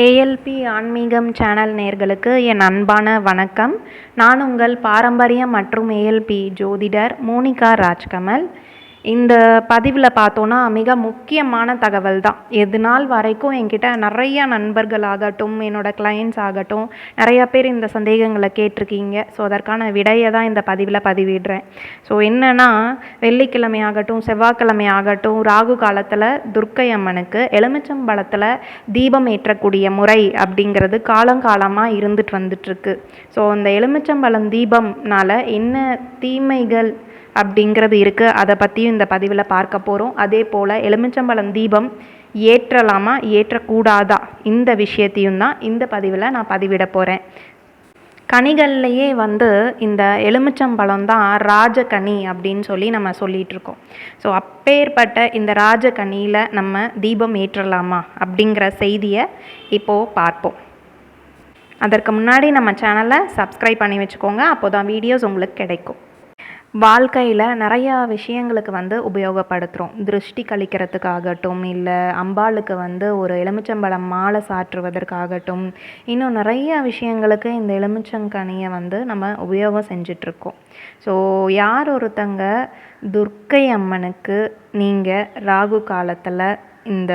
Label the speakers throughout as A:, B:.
A: ALP ஆன்மீகம் channel நேர்களுக்கு என் அன்பான வணக்கம். நான் உங்கள் பாரம்பரியம் மற்றும் ஏஎல்பி ஜோதிடர் மோனிகா ராஜ்கமல். இந்த பதிவில் பார்த்தோன்னா மிக முக்கியமான தகவல் தான் எது நாள் வரைக்கும் என்கிட்ட நிறைய நண்பர்கள் ஆகட்டும் என்னோடய கிளைண்ட்ஸ் ஆகட்டும் நிறையா பேர் இந்த சந்தேகங்களை கேட்டிருக்கீங்க. ஸோ அதற்கான விடையை தான் இந்த பதிவில் பதிவிடுறேன். ஸோ என்னென்னா வெள்ளிக்கிழமை ஆகட்டும் செவ்வாய்க்கிழமை ஆகட்டும் ராகு காலத்தில் துர்க்கை அம்மனுக்கு எலுமிச்சம்பழத்தில் தீபம் ஏற்றக்கூடிய முறை அப்படிங்கிறது காலங்காலமாக இருந்துட்டு வந்துட்டுருக்கு ஸோ அந்த எலுமிச்சம்பழம் தீபம்னால் என்ன தீமைகள் அப்படிங்கிறது இருக்குது அதை பற்றியும் இந்த பதிவில் பார்க்க போகிறோம் அதே போல் எலுமிச்சம்பழம் தீபம் ஏற்றலாமா ஏற்றக்கூடாதா? இந்த விஷயத்தையும் தான் இந்த பதிவில் நான் பதிவிட போகிறேன் கனிகள்லையே வந்து இந்த எலுமிச்சம்பழம் தான் ராஜகனி அப்படின்னு சொல்லி நம்ம சொல்லிகிட்டு இருக்கோம். ஸோ அப்பேற்பட்ட இந்த ராஜகனியில் நம்ம தீபம் ஏற்றலாமா அப்படிங்கிற செய்தியை இப்போது பார்ப்போம். அதற்கு முன்னாடி நம்ம சேனலை சப்ஸ்கிரைப் பண்ணி வச்சுக்கோங்க. அப்போ தான் வீடியோஸ் உங்களுக்கு கிடைக்கும். வாழ்க்கையில் நிறையா விஷயங்களுக்கு வந்து உபயோகப்படுத்துகிறோம் திருஷ்டி கழிக்கிறதுக்காகட்டும் இல்லை அம்பாளுக்கு வந்து ஒரு எலுமிச்சம்பழம் மாலை சாற்றுவதற்காகட்டும் இன்னும் நிறைய விஷயங்களுக்கு இந்த எலுமிச்சங்கனியை வந்து நம்ம உபயோகம் செஞ்சிட்ருக்கோம். ஸோ யார் ஒருத்தங்க துர்க்கை அம்மனுக்கு நீங்கள் ராகு காலத்தில் இந்த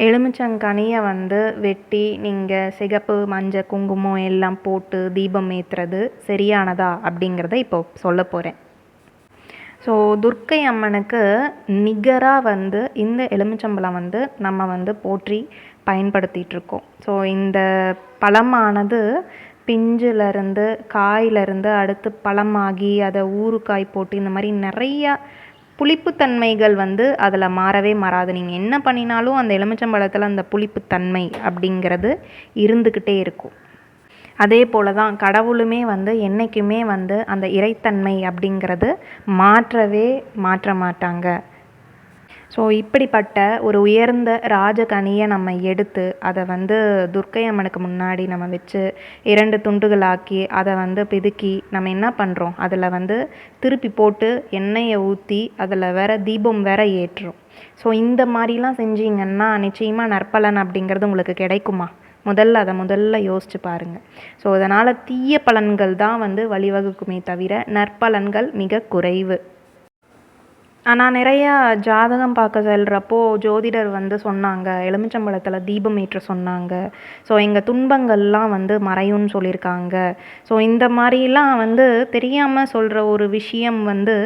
A: எலுமிச்சங்கனியை வந்து வெட்டி நீங்கள் சிகப்பு மஞ்சள் குங்குமம் எல்லாம் போட்டு தீபம் ஏற்றுறது சரியானதா அப்படிங்கிறத இப்போ சொல்ல போகிறேன் ஸோ துர்க்கை அம்மனுக்கு நிகராக வந்து இந்த எலுமிச்சம்பழம் வந்து நம்ம வந்து போற்றி பயன்படுத்திகிட்ருக்கோம் ஸோ இந்த பழமானது பிஞ்சிலருந்து காயிலிருந்து அடுத்து பழமாகி அதை ஊறுகாய் போட்டு இந்த மாதிரி நிறையா புளிப்புத்தன்மைகள் வந்து அதில் மாறவே மாறாது. நீங்கள் என்ன பண்ணினாலும் அந்த எலுமிச்சம்பழத்தில் அந்த புளிப்புத்தன்மை அப்படிங்கிறது இருந்துக்கிட்டே இருக்கும். அதே போல் தான் கடவுளுமே வந்து என்றைக்குமே வந்து அந்த இறைத்தன்மை அப்படிங்கிறது மாற்றவே மாற்ற மாட்டாங்க. ஸோ இப்படிப்பட்ட ஒரு உயர்ந்த ராஜகனியை நம்ம எடுத்து அதை வந்து துர்க்கை அம்மனுக்கு முன்னாடி நம்ம வச்சு இரண்டு துண்டுகளாக்கி அதை வந்து பிதுக்கி நம்ம என்ன பண்ணுறோம் அதில் வந்து திருப்பி போட்டு எண்ணெயை ஊற்றி அதில் வேற தீபம் வேற ஏற்றுறோம் ஸோ இந்த மாதிரிலாம் செஞ்சீங்கன்னா நிச்சயமாக நற்பலன் அப்படிங்கிறது உங்களுக்கு கிடைக்குமா? முதல்ல அதை முதல்ல யோசிச்சு பாருங்கள் ஸோ அதனால் தீய பலன்கள் தான் வந்து வழிவகுக்குமே தவிர நற்பலன்கள் மிக குறைவு. ஆனால் நிறையா ஜாதகம் பார்க்க செல்கிறப்போ ஜோதிடர் வந்து சொன்னாங்க. எலுமிச்சம்பழத்தில் தீபம் ஏற்ற சொன்னாங்க. ஸோ எங்கள் துன்பங்கள்லாம் வந்து மறையும்னு சொல்லியிருக்காங்க. ஸோ இந்த மாதிரிலாம் வந்து தெரியாமல் சொல்கிற ஒரு விஷயம் வந்து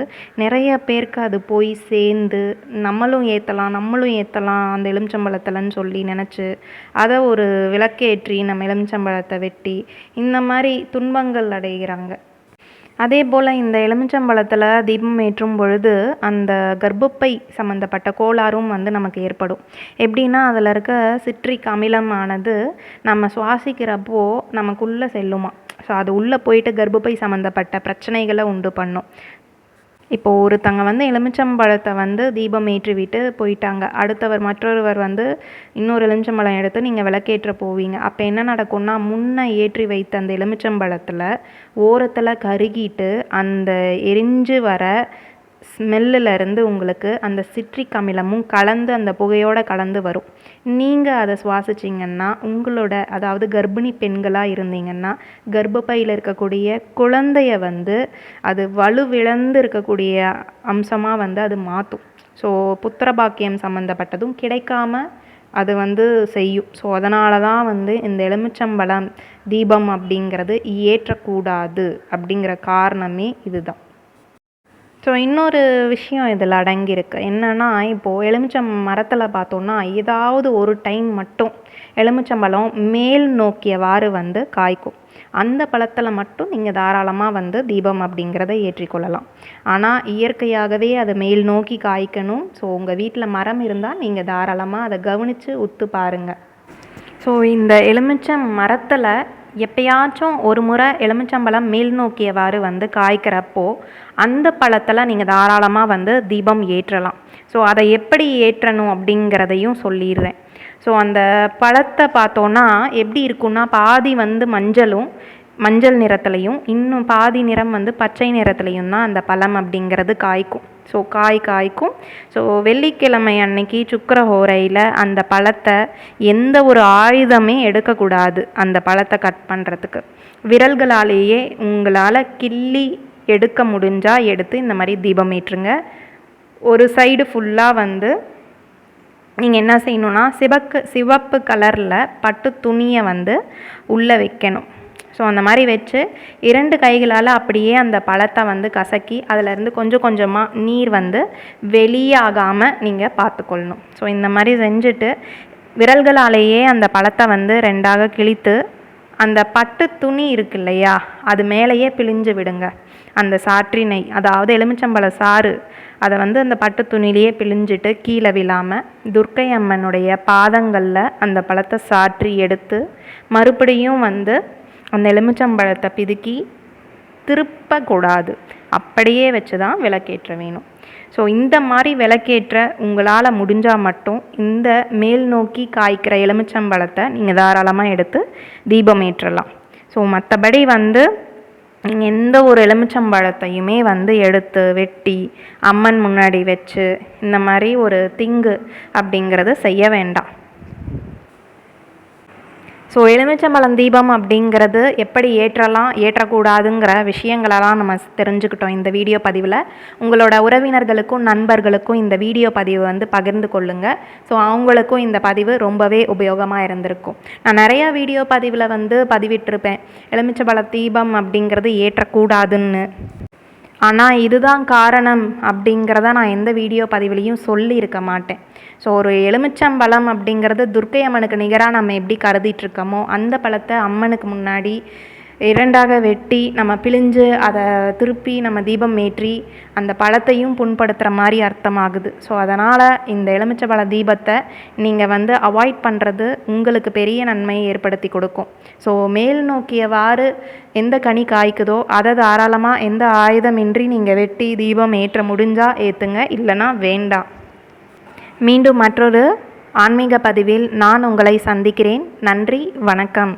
A: நிறைய பேருக்கு அது போய் சேர்ந்து நம்மளும் ஏற்றலாம் நம்மளும் ஏற்றலாம் அந்த எலுமிச்சம்பழத்தில்னு சொல்லி நினச்சி அதை ஒரு விளக்கேற்றி நம்ம எலுமிச்சம்பழத்தை வெட்டி இந்த மாதிரி துன்பங்கள் அடைகிறாங்க. அதே போல் இந்த எலுமிச்சம்பழத்தில் தீபம் ஏற்றும் பொழுது அந்த கர்ப்பப்பை சம்மந்தப்பட்ட கோளாறும் வந்து நமக்கு ஏற்படும். எப்படின்னா அதில் இருக்க சிட்ரிக் அமிலமானது நம்ம சுவாசிக்கிறப்போ நமக்குள்ளே செல்லுமா. ஸோ அது உள்ளே போயிட்டு கர்ப்பப்பை சம்மந்தப்பட்ட பிரச்சனைகளை உண்டு பண்ணும். இப்போது ஒருத்தங்க வந்து எலுமிச்சம்பழத்தை வந்து தீபம் ஏற்றிவிட்டு போயிட்டாங்க. அடுத்தவர் மற்றொருவர் வந்து இன்னொரு எலுமிச்சம்பழம் எடுத்து நீங்கள் விளக்கேற்ற போவீங்க. அப்போ என்ன நடக்கும்னா முன்ன ஏற்றி வைத்த அந்த எலுமிச்சம்பழத்தில் ஓரத்தில் கருகிட்டு அந்த எரிஞ்சு வர ஸ்மெல்லிருந்து உங்களுக்கு அந்த சிட்ரிக் அமிலமும் கலந்து அந்த புகையோடு கலந்து வரும். நீங்கள் அதை சுவாசிச்சிங்கன்னா உங்களோட அதாவது கர்ப்பிணி பெண்களாக இருந்தீங்கன்னா கர்ப்பப்பையில் இருக்கக்கூடிய குழந்தைய வந்து அது வலுவிழந்து இருக்கக்கூடிய அம்சமாக வந்து அது மாற்றும் ஸோ புத்திர பாக்கியம் சம்மந்தப்பட்டதும் கிடைக்காம அது வந்து செய்யும். ஸோ அதனால தான் வந்து இந்த எலுமிச்சம்பழம் தீபம் அப்படிங்கிறது ஏற்றக்கூடாது அப்படிங்கிற காரணமே இதுதான். ஸோ இன்னொரு விஷயம் இதில் அடங்கியிருக்கு. என்னென்னா இப்போது எலுமிச்சம் மரத்தில் பார்த்தோன்னா ஏதாவது ஒரு டைம் மட்டும் எலுமிச்சம்பழம் மேல் நோக்கியவாறு வந்து காய்க்கும். அந்த பழத்தில் மட்டும் நீங்கள் தாராளமாக வந்து தீபம் அப்படிங்கிறத ஏற்றிக்கொள்ளலாம் ஆனால் இயற்கையாகவே அதை மேல் நோக்கி காய்க்கணும். ஸோ உங்கள் வீட்டில் மரம் இருந்தால் நீங்கள் தாராளமாக அதை கவனித்து உத்து பாருங்கள் ஸோ இந்த எலுமிச்சம் மரத்தில் எப்பயாச்சும் ஒரு முறை எலுமிச்சம்பழம் மேல் நோக்கியவாறு வந்து காய்க்கிறப்போ அந்த பழத்தில் நீங்கள் தாராளமாக வந்து தீபம் ஏற்றலாம். ஸோ அதை எப்படி ஏற்றணும் அப்படிங்கிறதையும் சொல்லிடுறேன். ஸோ அந்த பழத்தை பார்த்தோன்னா எப்படி இருக்குன்னா பாதி வந்து மஞ்சளும் மஞ்சள் நிறத்துலையும் இன்னும் பாதி நிறம் வந்து பச்சை நிறத்துலையும் தான் அந்த பழம் அப்படிங்கிறது காய்க்கும். ஸோ காய் காய்க்கும். ஸோ வெள்ளிக்கிழமை அன்னைக்கு சுக்கரஹோரையில் அந்த பழத்தை எந்த ஒரு ஆயுதமே எடுக்கக்கூடாது அந்த பழத்தை கட் பண்ணுறதுக்கு விரல்களாலேயே உங்களால் கிள்ளி எடுக்க முடிஞ்சால் எடுத்து இந்த மாதிரி தீபம் ஏற்றுங்க. ஒரு சைடு ஃபுல்லாக வந்து நீங்கள் என்ன செய்யணுன்னா சிவக்கு சிவப்பு கலரில் பட்டு துணியை வந்து உள்ளே வைக்கணும். ஸோ அந்த மாதிரி வச்சு இரண்டு கைகளால் அப்படியே அந்த பழத்தை வந்து கசக்கி அதிலேருந்து கொஞ்சம் கொஞ்சமாக நீர் வந்து வெளியாகாமல் நீங்கள் பார்த்துக்கொள்ளணும். ஸோ இந்த மாதிரி செஞ்சுட்டு விரல்களாலேயே அந்த பழத்தை வந்து ரெண்டாக கிழித்து அந்த பட்டு துணி இருக்கு இல்லையா அது மேலேயே பிழிஞ்சு விடுங்க. அந்த சாற்றினை அதாவது எலுமிச்சம்பழ சாறு அதை வந்து அந்த பட்டு துணிலேயே பிழிஞ்சிட்டு கீழே விழாமல் துர்க்கை அம்மனுடைய பாதங்களில் அந்த பழத்தை சாற்றி எடுத்து மறுபடியும் வந்து அந்த எலுமிச்சம்பழத்தை பிதுக்கி திருப்பக்கூடாது. அப்படியே வச்சு தான் விளக்கேற்ற வேணும். ஸோ இந்த மாதிரி விளக்கேற்ற உங்களால் முடிஞ்சால் மட்டும் இந்த மேல் நோக்கி காய்க்கிற எலுமிச்சம்பழத்தை நீங்கள் தாராளமாக எடுத்து தீபம் ஏற்றலாம். ஸோ மற்றபடி வந்து நீங்கள் எந்த ஒரு எலுமிச்சம்பழத்தையுமே வந்து எடுத்து வெட்டி அம்மன் முன்னாடி வச்சு இந்த மாதிரி ஒரு திங்கு அப்படிங்கிறத செய்ய வேண்டாம். ஸோ எலுமிச்சம்பழம் தீபம் அப்படிங்கிறது எப்படி ஏற்றலாம் ஏற்றக்கூடாதுங்கிற விஷயங்களெல்லாம் நம்ம தெரிஞ்சுக்கிட்டோம் இந்த வீடியோ பதிவில். உங்களோட உறவினர்களுக்கும் நண்பர்களுக்கும் இந்த வீடியோ பதிவு வந்து பகிர்ந்து கொள்ளுங்கள் ஸோ அவங்களுக்கும் இந்த பதிவு ரொம்பவே உபயோகமாக இருந்திருக்கும். நான் நிறையா வீடியோ பதிவில் வந்து பதிவிட்டிருப்பேன். எலுமிச்சம்பழ தீபம் அப்படிங்கிறது ஏற்றக்கூடாதுன்னு. ஆனால் இதுதான் காரணம் அப்படிங்கிறத நான் எந்த வீடியோ பதிவுலேயும் சொல்லியிருக்க மாட்டேன். ஸோ ஒரு எலுமிச்சம்பழம் அப்படிங்கிறது துர்க்கை அம்மனுக்கு நிகராக நம்ம எப்படி கருதிட்டுருக்கோமோ அந்த பழத்தை அம்மனுக்கு முன்னாடி இரண்டாக வெட்டி நம்ம பிழிஞ்சு அதை திருப்பி நம்ம தீபம் ஏற்றி அந்த பழத்தையும் புண்படுத்துகிற மாதிரி அர்த்தமாகுது. ஸோ அதனால் இந்த எலுமிச்சை தீபத்தை நீங்கள் வந்து அவாய்ட் பண்ணுறது உங்களுக்கு பெரிய நன்மையை ஏற்படுத்தி கொடுக்கும். ஸோ மேல் நோக்கியவாறு எந்த கனி காய்க்குதோ அதை தாராளமாக எந்த ஆயுதமின்றி நீங்கள் வெட்டி தீபம் ஏற்ற முடிஞ்சால் ஏற்றுங்க இல்லைனா வேண்டாம் மீண்டும் மற்றொரு ஆன்மீக பதிவில் நான் உங்களை சந்திக்கிறேன். நன்றி வணக்கம்.